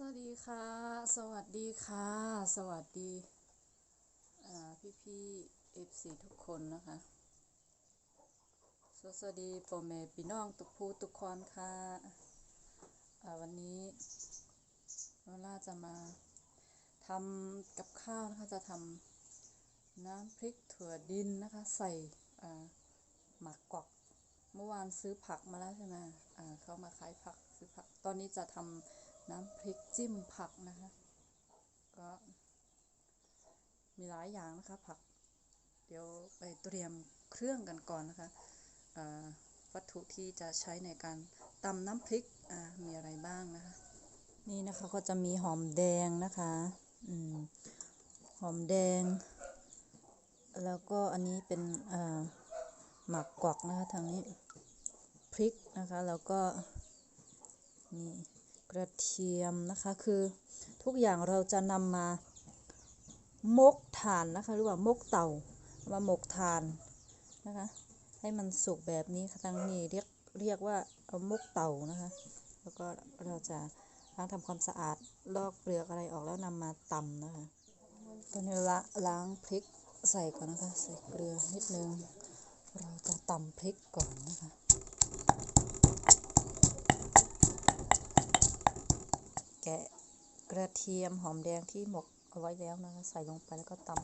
สวัสดีค่ะ สวัสดีค่ะ สวัสดีพี่พี่เอฟซีทุกคนนะคะ สวัสดีพ่อแม่พี่น้องทุกผู้ทุกคนค่ะอ่าวันนี้โนล่าจะมาทำกับข้าวนะคะ จะทำน้ำพริกถั่วดินนะคะ ใส่อ่าหมักกอกเมื่อวานซื้อผักมาแล้วใช่ไหมอ่าเขามาขายผักซื้อผัก ตอนนี้จะทำ น้ำพริกจิ้มผักนะคะ ก็มีหลายอย่างนะคะผัก เดี๋ยวไปเตรียมเครื่องกันก่อนนะคะอ่าวัตถุที่จะใช้ในการตำน้ำพริกอ่ามีอะไรบ้างนะคะ นี่นะคะก็จะมีหอมแดงนะคะอืมหอมแดง แล้วก็อันนี้เป็นอ่าหมักกวักนะคะทางนี้พริกนะคะแล้วก็นี่ กระเทียมนะคะคือทุกอย่างเราจะนำมามกถ่านนะคะหรือว่ามกเต่ามาหมกถ่านนะคะ ให้มันสุกแบบนี้ทางนี้เรียกเรียกว่าเอามกเต่านะคะ แล้วก็เราจะล้างทำความสะอาดลอกเปลือกอะไรออกแล้วนำมาตำนะคะตอนนี้ละล้างพริกใส่ก่อนนะคะ ใส่เกลือนิดนึง เราจะตำพริกก่อนนะคะ กะกระเทียมหอมแดงที่หมกเอาไว้แล้วนะคะใส่ลงไปแล้วก็ตำ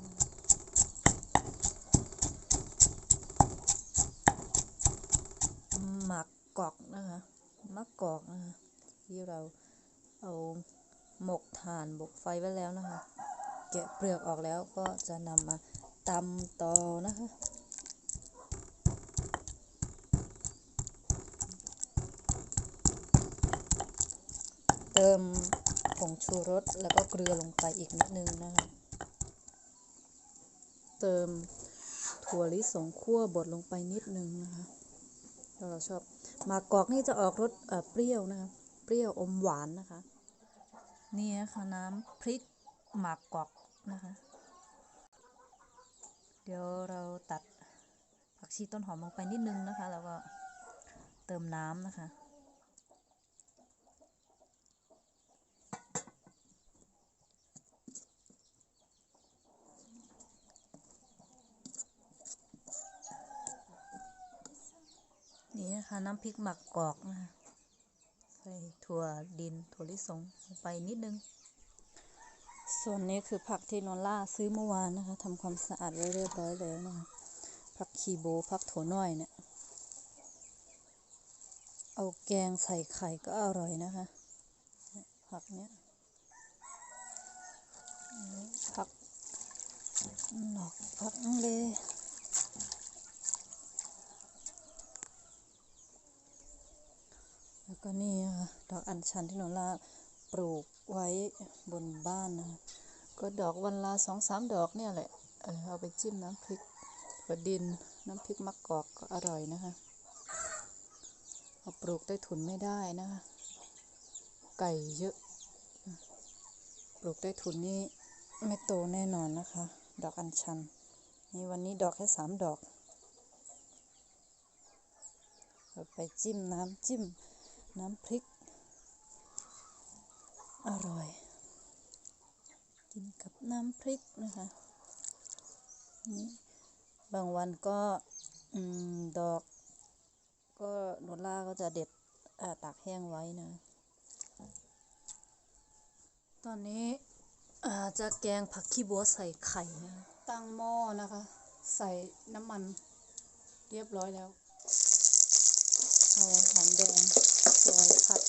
หมักกอกนะคะมะกอกนะคะที่เราเอาหมกถ่านบกไฟไว้แล้วนะคะ แกะเปลือกออกแล้วก็จะนำมาตำต่อนะคะเติม งชูรสแล้วก็เกลือลงไปอีกนิดนึงนะคะเติมถั่วลิสงคั่วบดลงไปนิดนึงนะคะถ้าเราชอบหมากกอกนี่จะออกรสเอ่อเปรี้ยวนะคะเปรี้ยวอมหวานนะคะนี่นะคะน้ำพริกหมากกอกนะคะ เดี๋ยวเราตัดผักชีต้นหอมลงไปนิดนึงนะคะ แล้วก็เติมน้ำนะคะ นี่นะคะน้ำพริกหมักกอกนะคะใส่ถั่วดินถั่วลิสงลงไปนิดนึง ส่วนนี้คือผักที่นอนล่าซื้อเมื่อวานนะคะทำความสะอาดไว้เรียบร้อยแล้วนะคะผักคีโบผักถั่วน้อยเนี่ยเอาแกงใส่ไข่ก็อร่อยนะคะ ผักเนี้ยผักหนอกผักเลย แล้ว ก็นี่ค่ะดอกอัญชันที่โนลาปลูกไว้บนบ้านนะก็ดอกวันละสองสามดอกเนี่ยแหละเอาไปจิ้มน้ำพริกถั่วดินน้ำพริกมะกอกก็อร่อยนะคะเอาปลูกใต้ถุนไม่ได้นะคะไก่เยอะ ปลูกใต้ถุนนี่ไม่โตแน่นอนนะคะ ดอกอัญชัน นี่วันนี้ดอกแค่สามดอกเอาไปจิ้มน้ำจิ้ม น้ำพริก อร่อย กินกับน้ำพริกนะคะนี่บางวันก็อดอก ก็โนล่าก็จะเด็ดตากแห้งไว้นะ ตอนนี้จะแกงผักขี้บัวใส่ไข่นะตั้งหม้อนะคะ ใส่น้ำมันเรียบร้อยแล้ว เอาหอมแดง ซอยผัด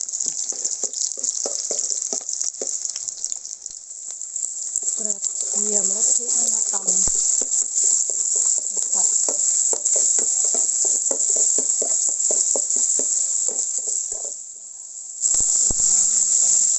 กระเทียมและพริกนี่นะตำผัดเติมน้ำลงไป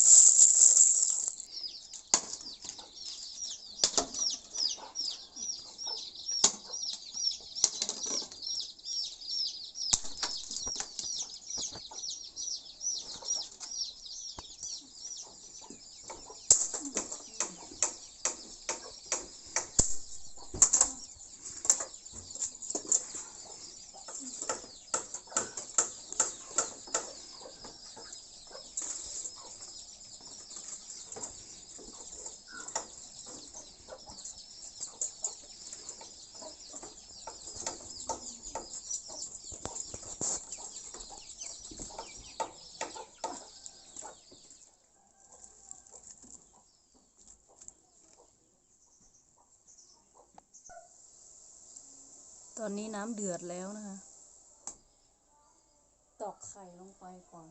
อนนี้น้ำเดือดแล้วนะคะ ตอกไข่ลงไปก่อน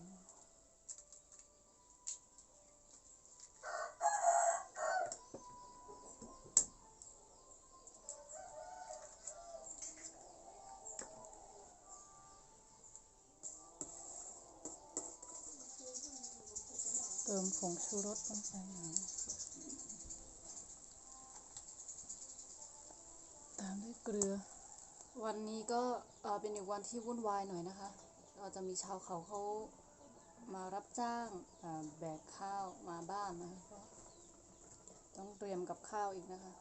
เติมผงชูรสลงไปหน่อยตามด้วยเกลือ วันนี้ก็เป็นอีกวันที่วุ่นวายหน่อยนะคะ เราจะมีชาวเขาเขามารับจ้างแบกข้าวมาบ้านนะคะก็ต้องเตรียมกับข้าวอีกนะคะ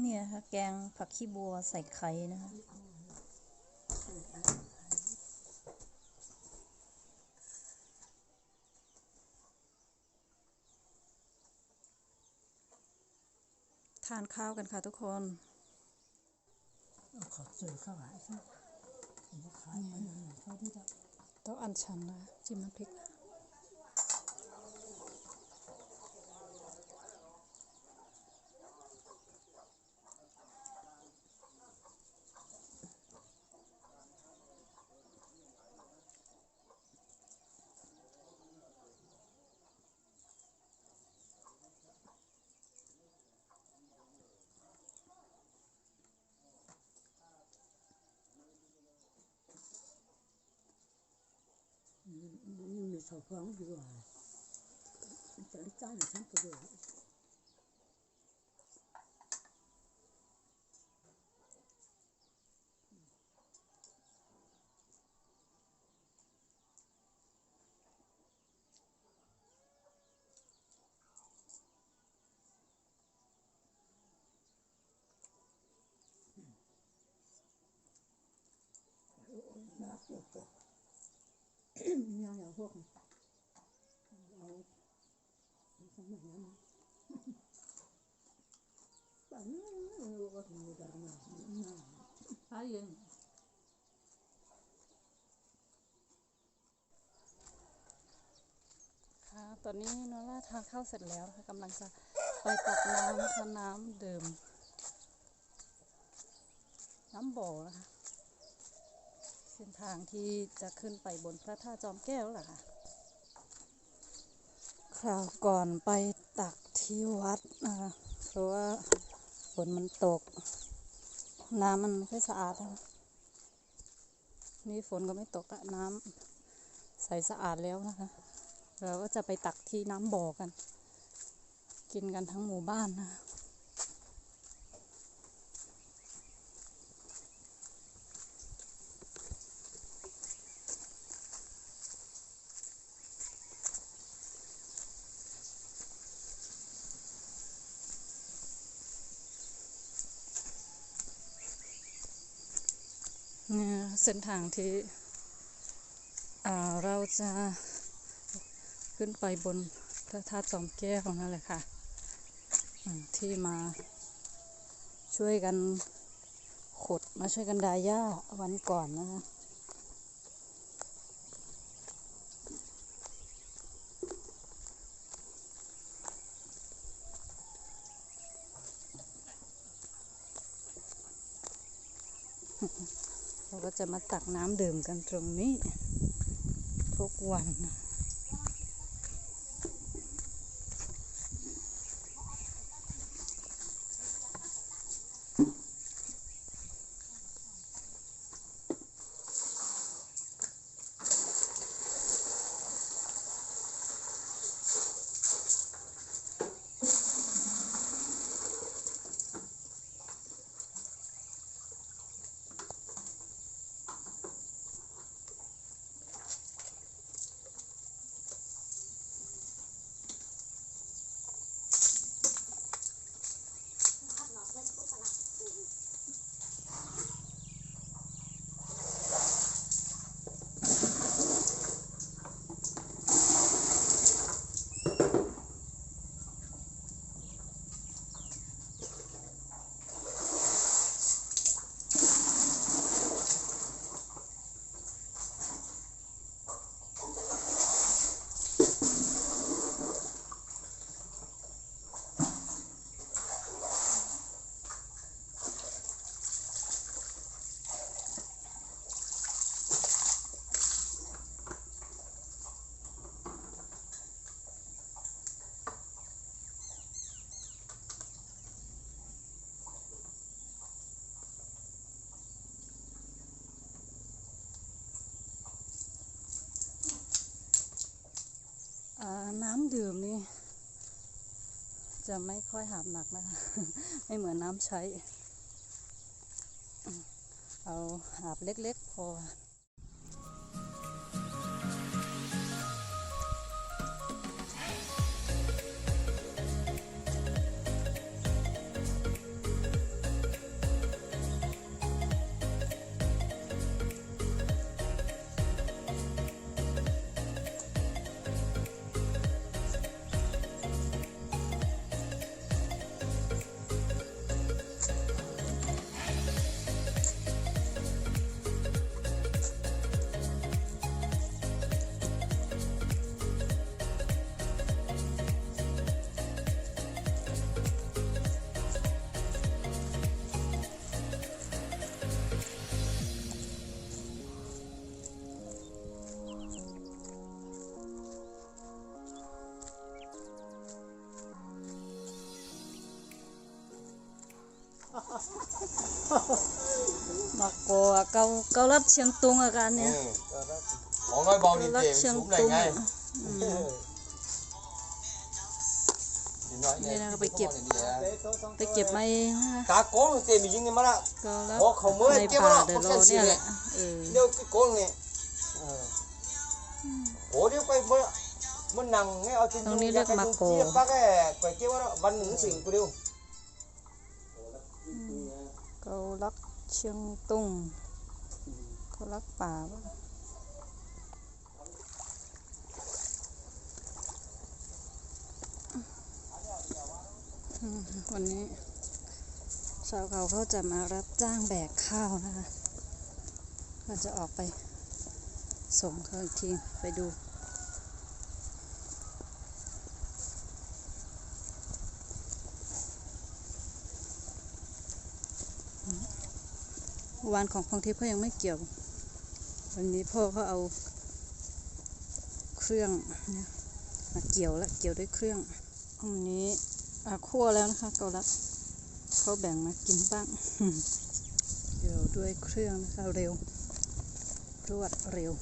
เนี่ยค่ะแกงผักขี้บัวใส่ไข่นะคะทานข้าวกันค่ะทุกคนเอาขอสื่อเข้าหาซะผมว่าขายไปนั่นน่ะเขาที่จะโต๊ะอันชันนะจิ้มน้ำพริกมันยังมีสาวฟ้องอยู่ว่ามันจะ จ้างฉันก็ด้วยน่าปวดตัว ยังอย่างพวกเอาสมัยนั้นนะป่านนี้รู้ว่ามีดราม่าหน้าพาเย็นค่ะตอนนี้นอล่าทานข้าวเสร็จแล้วนะคะกำลังจะไปตักน้ำนะคะน้ำดื่ม น้ำบ่อนะคะ ส้นทางที่จะขึ้นไปบนพระธาตุจอมแก้วแหละค่ะ คราวก่อนไปตักที่วัดนะคะเพราะว่าฝนมันตก น้ำมันไม่ค่อยสะอาดนะคะนี่ฝนก็ไม่ตกอะน้ำใสสะอาดแล้วนะคะ เราก็จะไปตักที่น้ำบ่อกัน กินกันทั้งหมู่บ้านนะคะ เนี่ยเส้นทางที่เราจะขึ้นไปบนพระธาตุจอมแก้วนั่นแหละค่ะ ที่มาช่วยกันขุดมาช่วยกันดายหญ้าวันก่อนนะคะ เราก็จะมาตักน้ำดื่มกันตรงนี้ ทุกวันนะ น น้ำดื่มนี่ จะไม่ค่อยหาบหนักนะคะ ไม่เหมือนน้ำใช้ เอาหาบเล็กๆ พอ mà cô câu câu lấp chiêng tung ở cả Ừ, nè đó, đó. Họ nói bao câu nhiêu lấp tiền chiêng xuống này tung ngay ạ. Ừ. Thì nói Đây nghe, là chứ phải không kịp. có gì à. ไปเก็บมาเองนะคะ Cá cố tiền mình dính đi mất ạ ก็รับโอ้เขาเมื่อยในเก็บป่าแล้วเดอะโลเขาแค่เนี่ยสิแหละเออ Nếu cái cố này Ờ. Cố nếu quay mới mới nặng nghe ở trên Ông đi ra được cái mặc dung cổ. kia bác cái quay kia đó bắn những xỉn của điêu เกาลักเชียงตุงเกาลักป่าปะอืมวันนี้ ชาวเขาเขาจะมารับจ้างแบกข้าวนะคะก็จะออกไปส่งเขาอีกทีไปดู วานของพองทิพย์เขายังไม่เกี่ยว วันนี้พ่อเขาเอาเครื่องมาเกี่ยวและเกี่ยวด้วยเครื่องอันนี้อาคั่วแล้วนะคะเกาลัดเขาแบ่งมากินบ้างเกี่ยวด้วยเครื่องนะคะเร็วรวดเร็ว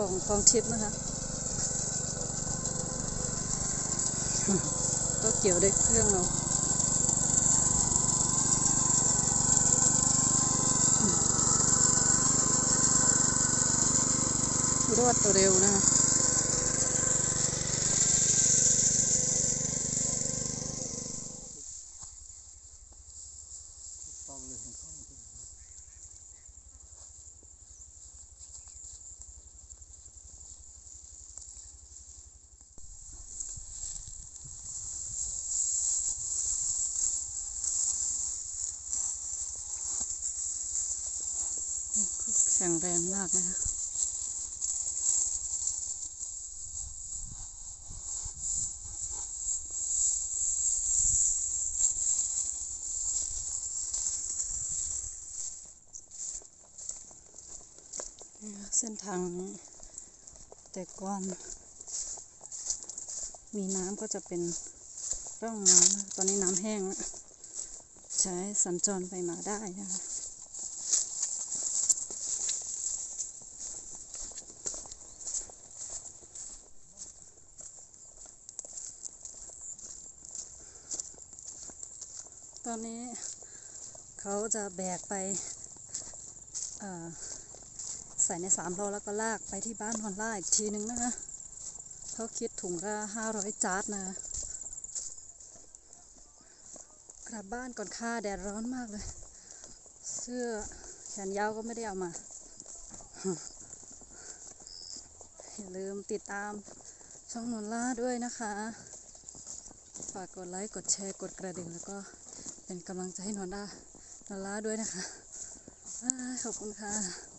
ของฟองทิพย์นะคะ ก็เกี่ยวด้วยเครื่องเราอืมรวดเร็วนะคะ แข็งแรงมากนะคะนี่ค่ะเส้นทางนี้แต่ก่อนมีน้ำก็จะเป็นร่องน้ำตอนนี้น้ำแห้งแล้วใช้สัญจรไปมาได้นะคะ ตอนนี้เขาจะแบกไปใส่ในสามโลแล้วก็ลากไปที่บ้านฮอนล่าอีกทีนึงนะคะเขาคิดถุงละห้าร้อยจาร์ดนะ กลับบ้านก่อนค่ะแดดร้อนมากเลย เสื้อแขนยาวก็ไม่ได้เอามา อย่าลืมติดตามช่องนนล่าด้วยนะคะ ฝากกดไลค์ กดแชร์ กดกระดิ่งแล้วก็ เป็นกำลังใจให้นอนด้านอนล่าด้วยนะคะ ขอบคุณค่ะ